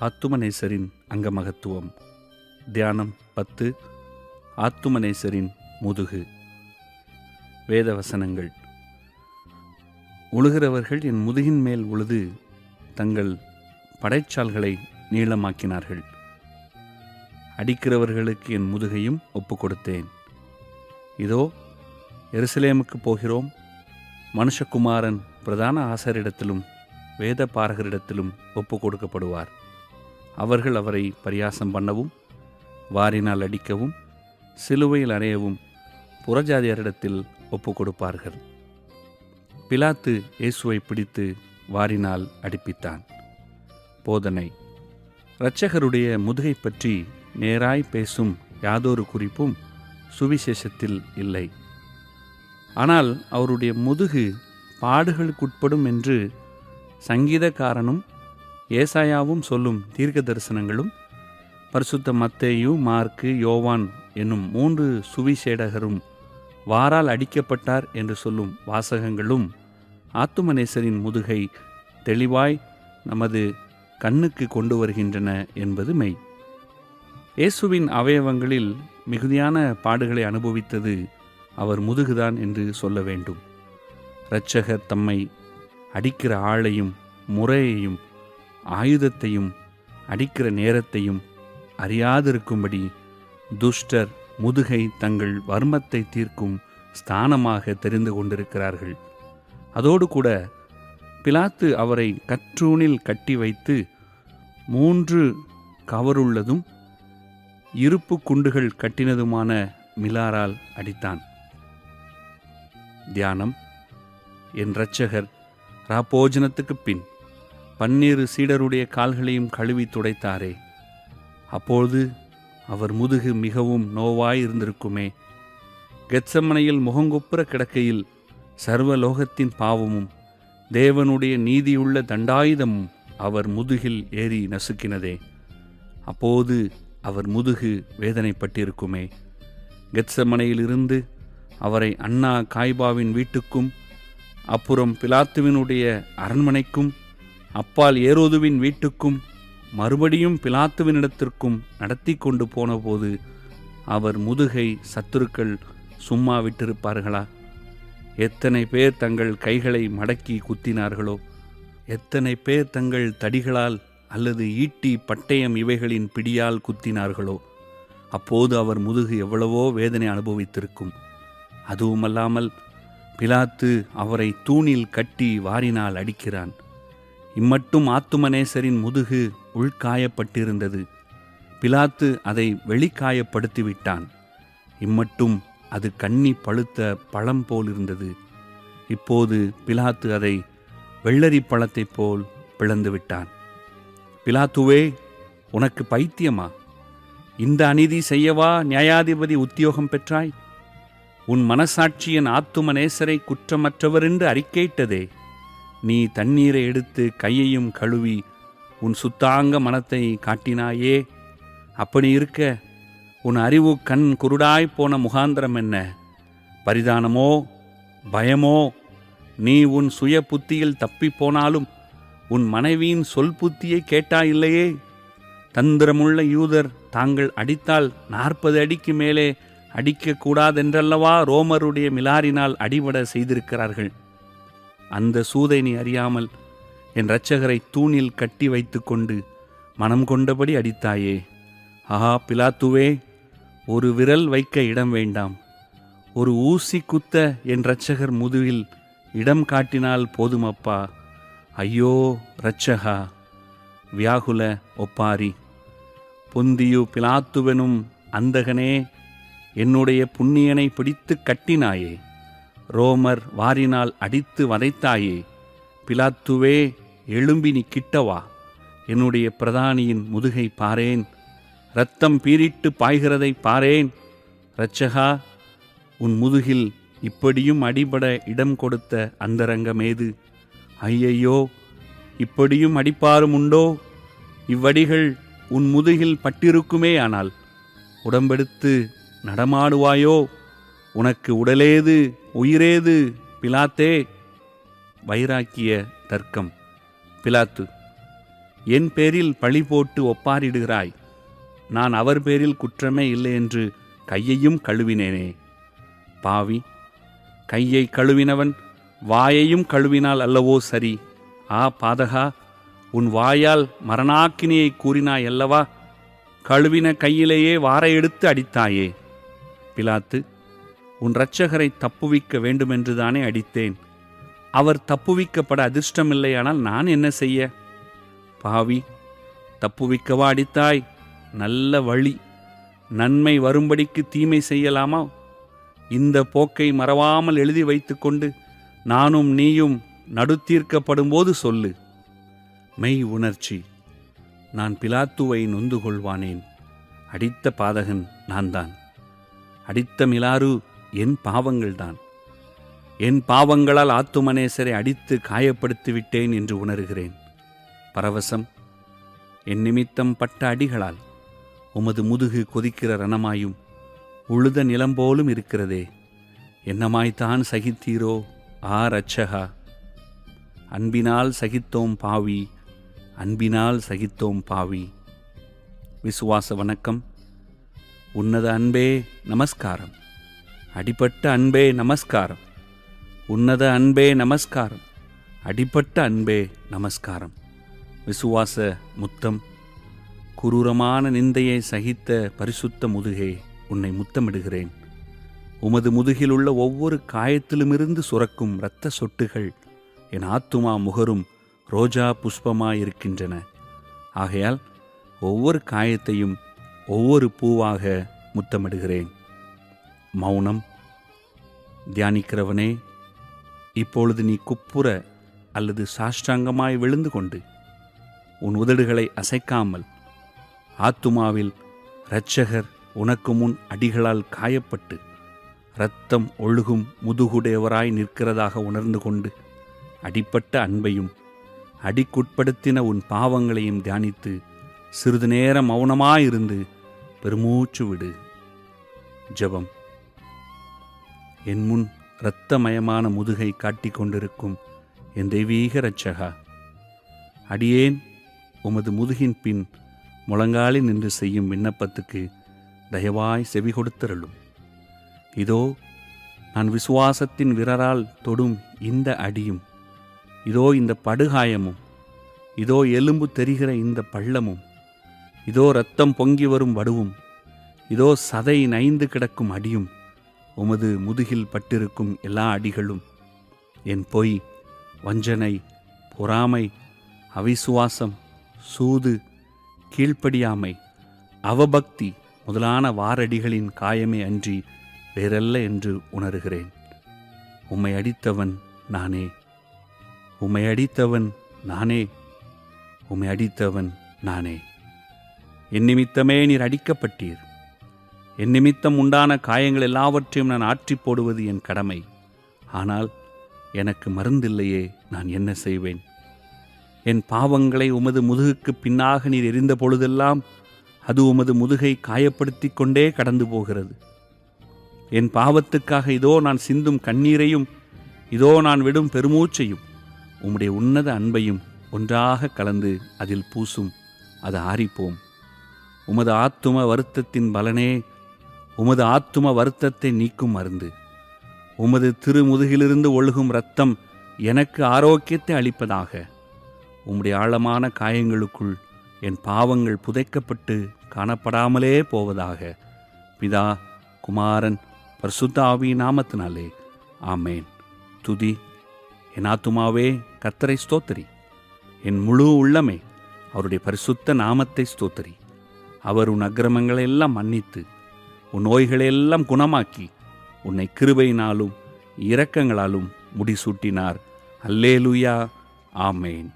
ஆத்துமநேசரின் அங்கமகத்துவம். தியானம் பத்து. ஆத்துமநேசரின் முதுகு. வேத வசனங்கள் உழுகிறவர்கள் என் முதுகின் மேல் உழுது தங்கள் படைச்சால்களை நீளமாக்கினார்கள். அடிக்கிறவர்களுக்கு என் முதுகையும் ஒப்புக்கொடுத்தேன். இதோ எருசலேமுக்கு போகிறோம். மனுஷகுமாரன் பிரதான ஆசரிடத்திலும் வேத பாரகரிடத்திலும் ஒப்பு கொடுக்கப்படுவார் அவர்கள் அவரை பரியாசம் பண்ணவும் வாரினால் அடிக்கவும் சிலுவையில் அறையவும் புறஜாதியரிடத்தில் ஒப்பு கொடுப்பார்கள். பிலாத்து இயேசுவை பிடித்து வாரினால் அடிப்பித்தான். போதனை. இரட்சகருடைய முதுகை பற்றி நேராய் பேசும் யாதொரு குறிப்பும் சுவிசேஷத்தில் இல்லை. ஆனால் அவருடைய முதுகு பாடுகளுக்குட்படும் என்று சங்கீதக்காரனும் ஏசாயாவும் சொல்லும் தீர்க்க தரிசனங்களும் பரிசுத்த மத்தேயு மார்க்கு யோவான் என்னும் மூன்று சுவிசேடகரும் வாரால் அடிக்கப்பட்டார் என்று சொல்லும் வாசகங்களும் ஆத்துமநேசரின் முதுகை தெளிவாய் நமது கண்ணுக்கு கொண்டு வருகின்றன என்பது மெய். இயேசுவின் அவயவங்களில் மிகுதியான பாடுகளை அனுபவித்தது அவர் முதுகுதான் என்று சொல்ல வேண்டும். இரட்சகர் தம்மை அடிக்கிற ஆளையும் முறையையும் ஆயுதத்தையும் அடிக்கிற நேரத்தையும் அறியாதிருக்கும்படி துஷ்டர் முதுகை தங்கள் வர்மத்தை தீர்க்கும் ஸ்தானமாக தெரிந்து கொண்டிருக்கிறார்கள். அதோடு கூட பிலாத்து அவரை கற்றூணில் கட்டி வைத்து மூன்று கவருள்ளதும் இருப்பு குண்டுகள் கட்டினதுமான மிலாரால் அடித்தான். தியானம். என் இரட்சகர் ராபோஜனத்துக்குப் பின். பன்னீரு சீடருடைய கால்களையும் கழுவி துடைத்தாரே. அப்போது அவர் முதுகு மிகவும் நோவாய் இருந்திருக்குமே. கெத்சமனையில் முகங்கொப்புற கிடக்கையில் சர்வலோகத்தின் பாவமும் தேவனுடைய நீதியுள்ள தண்டாயுதமும் அவர் முதுகில் ஏறி நசுக்கினதே. அப்போது அவர் முதுகு வேதனைப்பட்டிருக்குமே. கெச்சமனையிலிருந்து அவரை அண்ணா காய்பாவின் வீட்டுக்கும் அப்புறம் பிலாத்துவினுடைய அரண்மனைக்கும் அப்பால் ஏரோதுவின் வீட்டுக்கும் மறுபடியும் பிலாத்துவினிடத்திற்கும் நடத்தி கொண்டு போனபோது அவர் முதுகை சத்துருக்கள் சும்மா விட்டிருப்பார்களா? எத்தனை பேர் தங்கள் கைகளை மடக்கி குத்தினார்களோ? எத்தனை பேர் தங்கள் தடிகளால் அல்லது ஈட்டி பட்டயம் இவைகளின் பிடியால் குத்தினார்களோ? அப்போது அவர் முதுகு எவ்வளவோ வேதனை அனுபவித்திருக்கும். அதுவுமல்லாமல் பிலாத்து அவரை தூணில் கட்டி வாரினால் அடிக்கிறான். இம்மட்டும் ஆத்துமநேசரின் முதுகு உள்காயப்பட்டிருந்தது. பிலாத்து அதை வெளிக்காயப்படுத்திவிட்டான். இம்மட்டும் அது கண்ணி பழுத்த பழம் போல் இருந்தது இப்போது பிலாத்து அதை வெள்ளரி பழத்தைப் போல் பிளந்து விட்டான் பிலாத்துவே உனக்கு பைத்தியமா? இந்த அநீதி செய்யவா நியாயாதிபதி உத்தியோகம் பெற்றாய்? உன் மனசாட்சியின் ஆத்துமநேசரை குற்றமற்றவர் என்று அறிக்கையிட்டதே நீ தண்ணீரை எடுத்து கையையும் கழுவி உன் சுத்தாங்க மனத்தை காட்டினாயே. அப்படி இருக்க உன் அறிவு கண் குருடாய் போன முகாந்திரம் என்ன? பரிதானமோ? பயமோ? நீ உன் சுய புத்தியில் தப்பிப்போனாலும் உன் மனைவியின் சொல் புத்தியை கேட்டாயில்லையே தந்திரமுள்ள யூதர் தாங்கள் அடித்தால் நாற்பது அடிக்கு மேலே அடிக்கக்கூடாதென்றல்லவா ரோமருடைய மிலாரினால் அடிபட செய்திருக்கிறார்கள்? அந்த சூதைனி அறியாமல் என் இரட்சகரை தூணில் கட்டி வைத்துக்கொண்டு மனம் கொண்டபடி அடித்தாயே. ஆஹா பிலாத்துவே ஒரு விரல் வைக்க இடம் வேண்டாம். ஒரு ஊசி குத்த என் இரட்சகர் முதுகில் இடம் காட்டினால் போதுமப்பா. ஐயோ இரட்சகா வியாகுல ஒப்பாரி. பொந்தியு பிலாத்துவனும் அந்தகனே என்னுடைய புண்ணியனை பிடித்து கட்டினாயே. ரோமர் வாரினால் அடித்து வதைத்தாயே பிலாத்துவே எழும்பி நீ கிட்டவா? என்னுடைய பிரதானியின் முதுகை பாரேன். இரத்தம் பீரிட்டு பாய்கிறதை பாரேன். இரட்சகா உன் முதுகில் இப்படியும் அடிபட இடம் கொடுத்த அந்தரங்கமேது? ஐயையோ இப்படியும் அடிப்பாரும் உண்டோ? இவ்வடிகள் உன் முதுகில் பட்டிருக்குமே ஆனால் உடம்பெடுத்து நடமாடுவாயோ? உனக்கு உடலேது உயிரேது? பிலாத்தே வைராக்கிய தர்க்கம். பிலாத்து என் பேரில் பழி போட்டு ஒப்பாரிடுகிறாய். நான் அவர் பேரில் குற்றமே இல்லை என்று கையையும் கழுவினேனே. பாவி கையை கழுவினவன் வாயையும் கழுவினால் அல்லவோ சரி. ஆ பாதகா உன் வாயால் மரணாக்கினியை கூறினாய் அல்லவா? கழுவின கையிலேயே வார எடுத்து அடித்தாயே. பிலாத்து உன் இரட்சகரை தப்புவிக்க வேண்டுமென்றுதானே அடித்தேன். அவர் தப்புவிக்கப்பட அதிர்ஷ்டமில்லையானால் நான் என்ன செய்ய? பாவி தப்புவிக்கவா அடித்தாய்? நல்ல வழி. நன்மை வரும்படிக்கு தீமை செய்யலாமா? இந்த போக்கை மறவாமல் எழுதி வைத்துக்கொண்டு நானும் நீயும் நடுத்தீர்க்கப்படும்போது சொல்லு. மெய் உணர்ச்சி. நான் பிலாத்துவை நொந்து கொள்வானேன் அடித்த பாதகன் நான்தான். அடித்த மிலாறு என் பாவங்கள்தான். என் பாவங்களால் ஆத்துமனேசரை அடித்து காயப்படுத்தி விட்டேன் என்று உணர்கிறேன். பரவசம் என் நிமித்தம் பட்ட அடிகளால் உமது முதுகு கொதிக்கிற ரணமாயும் உழுத நிலம் போலும் இருக்கிறதே. என்னமாய்த்தான் சகித்தீரோ ஆ ரச்சகா அன்பினால் சகித்தோம் பாவி அன்பினால் சகித்தோம் பாவி. விசுவாச வணக்கம் உன்னத அன்பே நமஸ்காரம். அடிப்பட்ட அன்பே நமஸ்காரம். உன்னத அன்பே நமஸ்காரம். அடிப்பட்ட அன்பே நமஸ்காரம். விசுவாச முத்தம். குரூரமான நிந்தையை சகித்த பரிசுத்த முதுகே உன்னை முத்தமிடுகிறேன். உமது முதுகிலுள்ள ஒவ்வொரு காயத்திலுமிருந்து சுரக்கும் இரத்த சொட்டுகள் என் ஆத்துமா முகரும் ரோஜா புஷ்பமாயிருக்கின்றன. ஆகையால் ஒவ்வொரு காயத்தையும் ஒவ்வொரு பூவாக முத்தமிடுகிறேன். மௌனம். தியானிக்கிறவனே இப்பொழுது நீ குப்புற அல்லது சாஷ்டாங்கமாய் விழுந்து கொண்டு உன் உதடுகளை அசைக்காமல் ஆத்துமாவில் இரட்சகர் உனக்கு முன் அடிகளால் காயப்பட்டு இரத்தம் ஒழுகும் முதுகுடையவராய் நிற்கிறதாக உணர்ந்து கொண்டு அடிப்பட்ட அன்பையும் அடிக்குட்படுத்தின உன் பாவங்களையும் தியானித்து சிறிது நேரம் மௌனமாயிருந்து பெருமூச்சு விடு. ஜெபம். என் முன் இரத்தமயமான முதுகை காட்டிக் கொண்டிருக்கும் என் தெய்வீக ரட்சகா அடியேன் உமது முதுகின் பின் முழங்காலி நின்று செய்யும் விண்ணப்பத்துக்கு தயவாய் செவி கொடுத்தருளும். இதோ நான் விசுவாசத்தின் விரரால் தொடும் இந்த அடியும் இதோ இந்த படுகாயமும் இதோ எலும்பு தெரிகிற இந்த பள்ளமும் இதோ ரத்தம் பொங்கி வரும் வடுவும் இதோ சதை நைந்து கிடக்கும் அடியும் உமது முதுகில் பட்டிருக்கும் எல்லா அடிகளும் என் பொய் வஞ்சனை பொறாமை அவிசுவாசம் சூது கீழ்ப்படியாமை அவபக்தி முதலான வாரடிகளின் காயமே அன்றி வேறல்ல என்று உணர்கிறேன். உம்மை அடித்தவன் நானே. உம்மை அடித்தவன் நானே. உம்மை அடித்தவன் நானே. என் நிமித்தமே நீர் அடிக்கப்பட்டீர். என் நிமித்தம் உண்டான காயங்கள் எல்லாவற்றையும் நான் ஆற்றி போடுவது என் கடமை. ஆனால் எனக்கு மருந்தில்லையே நான் என்ன செய்வேன்? என் பாவங்களை உமது முதுகுக்கு பின்னாக நீர் எரிந்த பொழுதெல்லாம் அது உமது முதுகை காயப்படுத்திக் கொண்டே கடந்து போகிறது. என் பாவத்துக்காக இதோ நான் சிந்தும் கண்ணீரையும் இதோ நான் விடும் பெருமூச்சையும் உம்முடைய உன்னத அன்பையும் ஒன்றாக கலந்து அதில் பூசும் அது ஆறிப்போம். உமது ஆத்தும வருத்தத்தின் பலனே உமது ஆத்தும வருத்தத்தை நீக்கும் மருந்து. உமது திருமுதுகிலிருந்து ஒழுகும் இரத்தம் எனக்கு ஆரோக்கியத்தை அளிப்பதாக. உம்முடைய ஆழமான காயங்களுக்குள் என் பாவங்கள் புதைக்கப்பட்டு காணப்படாமலே போவதாக. பிதா குமாரன் பரிசுத்த ஆவி நாமத்தினாலே. ஆமேன். துதி. என் ஆத்துமாவே கத்தரை ஸ்தோத்திரி. என் முழு உள்ளமே அவருடைய பரிசுத்த நாமத்தை ஸ்தோத்திரி. அவர் உன் அக்கிரமங்களை எல்லாம் மன்னித்து உன் நோய்களை எல்லாம் குணமாக்கி உன்னை கிருபையினாலும் இரக்கங்களாலும் முடிசூட்டினார். அல்லேலுயா. ஆமேன்.